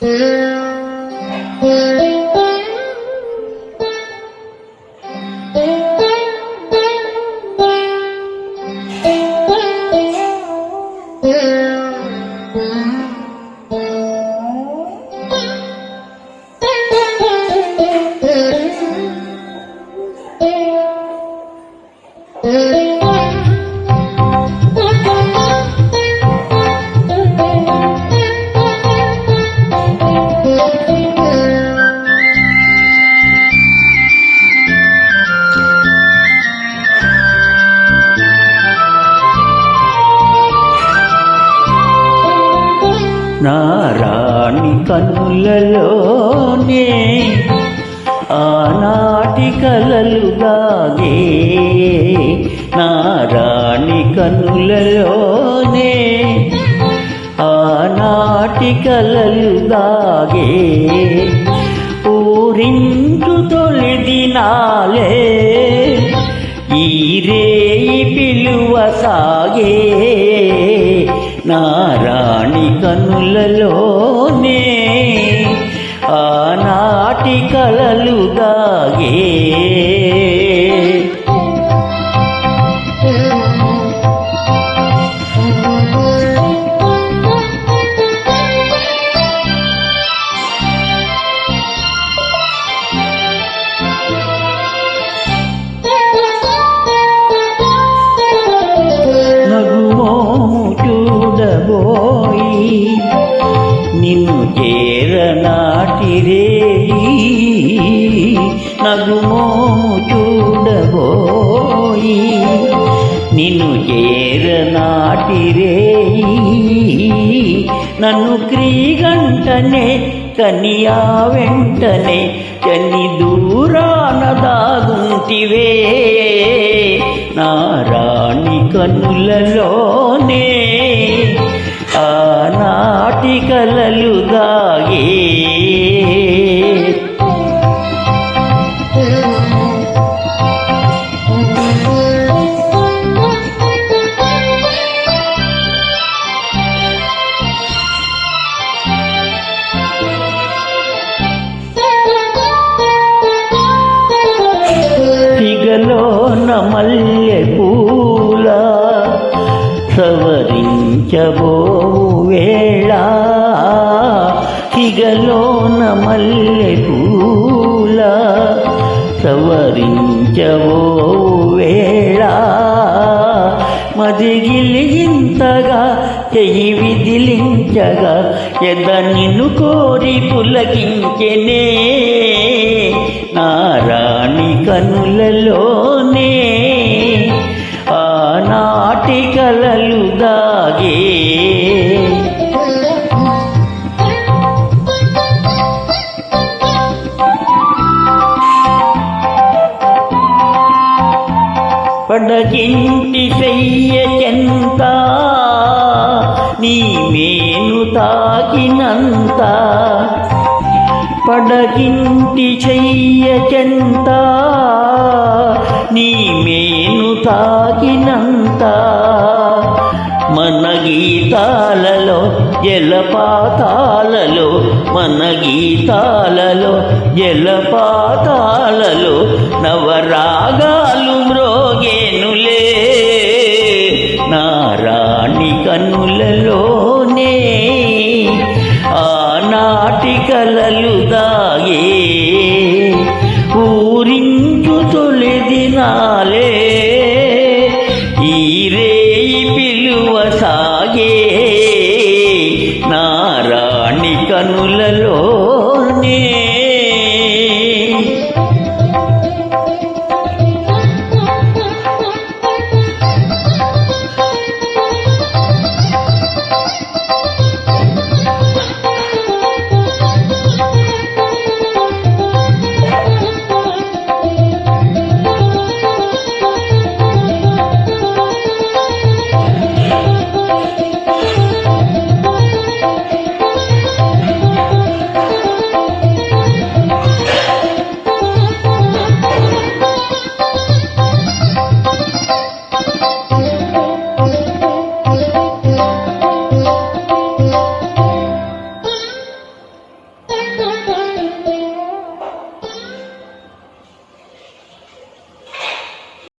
Mm-hmm. నారాణి కనులలోనే ఆనాటి కలలు దాగే నారాణి కనులలోనే ఆనాటి కలలు దాగే ఊరించు తొలి దినాలే నారాణి కనులలోనే ఆనాటి కలలు దాగే చూడబోయి నిన్ను చేరనాటిరే నగుమోము చూడబోయి నిన్ను చేరనాటిరే నన్ను క్రీగంటనే కనియా వెంటనే కని దూరాన దాగుంటివే. నారాణి కనులలోనే మల్లె పూల సవరించబో వేళ. తిగలోన మల్లె పూల సవరించబో వేళ. మదిగిలింతగా చెయ్యి విదిలించగా ఎద నిన్ను కోరి పులకించెనే కనులలోనే ఆనాటి కలలు దాగే. పడగింటి చెయ్య చెంత నీ మేను తాకినంతా. పడగింటి చెయ్యకెంత? నీ మేను తాకినంత? మన గీతాలలో జలపాతాలలో మన గీతాలలో జలపాతాలలో నవరాగాలు మ్రోగేనులే. నారాణి కన్నులలోనే ఆనాటి కలలు దాగే ఊరించు తొలి దినాలే